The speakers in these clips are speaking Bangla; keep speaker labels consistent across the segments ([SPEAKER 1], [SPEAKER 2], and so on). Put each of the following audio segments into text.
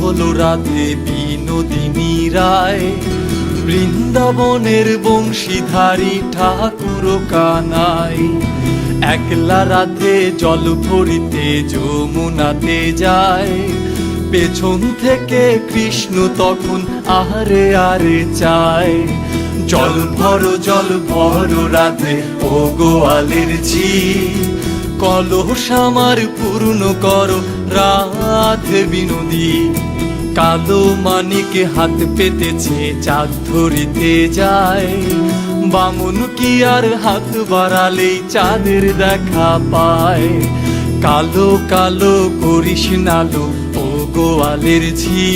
[SPEAKER 1] বলো রাধে বিনোদিনী রায় বৃন্দাবনের বংশীধারী ঠাকুর কানাই। একলা রাতে জল ভরিতে যমুনাতে যায়। পেছন থেকে কৃষ্ণ তখন আহারে আরে চায়। জল ভর জল ভর রাধে, ও গোয়ালের ঝি। কলস আমার পূর্ণ করো, রাধে বিনোদী। কালো মানিকে হাত পেতেছে, চাঁদ ধরিতে যায়। বামুন কি আর হাত বাড়ালেই চাঁদের দেখা পায়? কালো কালো করিস নালো ও গোয়ালের ঝি।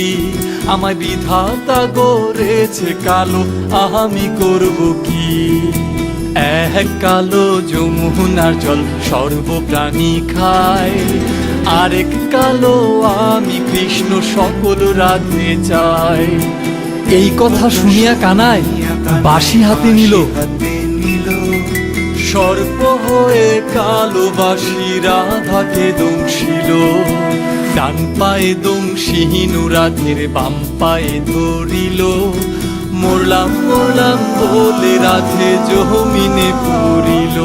[SPEAKER 1] আমায় বিধাতা গড়েছে কালো আমি করব কি? এক কালো যমুনার জল সর্বপ্রাণী খায়। আরেক কালো আমি কৃষ্ণ সকল রাধে চাই। এই কথা শুনিয়া কানাই বাসি হাতে নিল। সর্প হয়ে কালো বাসি রাধাকে দংশিল। ডান পায়ে দংশিহীন রাধের বাম পায়ে ধরিল। মরলাম মরলাম বলে রাধে জমিনে পড়িল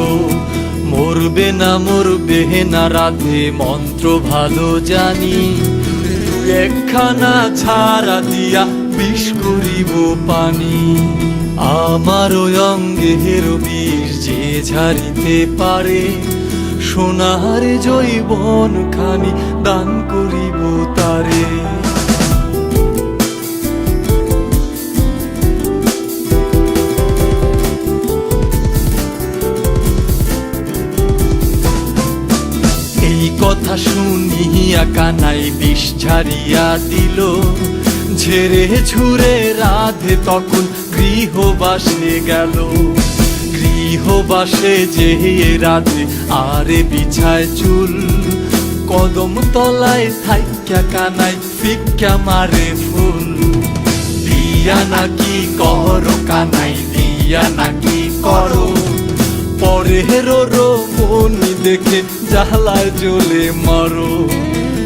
[SPEAKER 1] মরবে না মরবে না রাধে, মন্ত্র ভালো জানি। একখানা ছাড়া দিয়া বিষ করিব পানি। আমার অঙ্গের বিষ যে ঝারিতে পারে, সোনার জৈবন খানি দান করিব তারে। কথা শুনিয়া কানাই বিষ ঝারিয়া দিল। ঝেড়ে ঝুরে রাধে তখন গৃহবাসে গেল। গৃহবাসে যে রাধে আরে বিছায় চুল। কদম তলায় থাইকা কানাই ফিক্কা মারে ফুল। দিয়া নাকি করো কানাই, দিয়া নাকি করো। পরের মনি দেখে জ্বালায় জ্বলে মারো।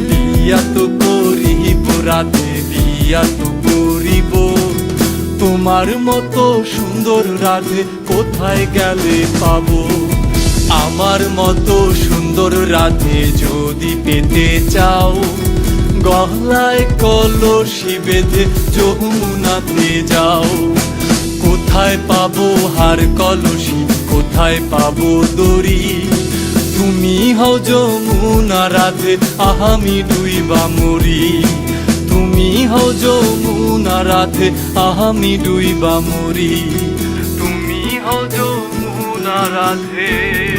[SPEAKER 1] বিয়া তো করিব রাধে বিয়া তো করিব। তোমার মতো সুন্দর রাধে কোথায় গেলে পাবো? আমার মতো সুন্দর রাধে যদি পেতে চাও, গলায় কলসি বেঁধে যমুনাতে যাও। কোথায় পাবো হার কলসি, কোথায় পাবো দড়ি? হও যমুনা রাধে দুই ডুইবা মরি তুমি হও যমুনা রাধে দুই ডুইবা মরি তুমি হও যমুনা রাধে।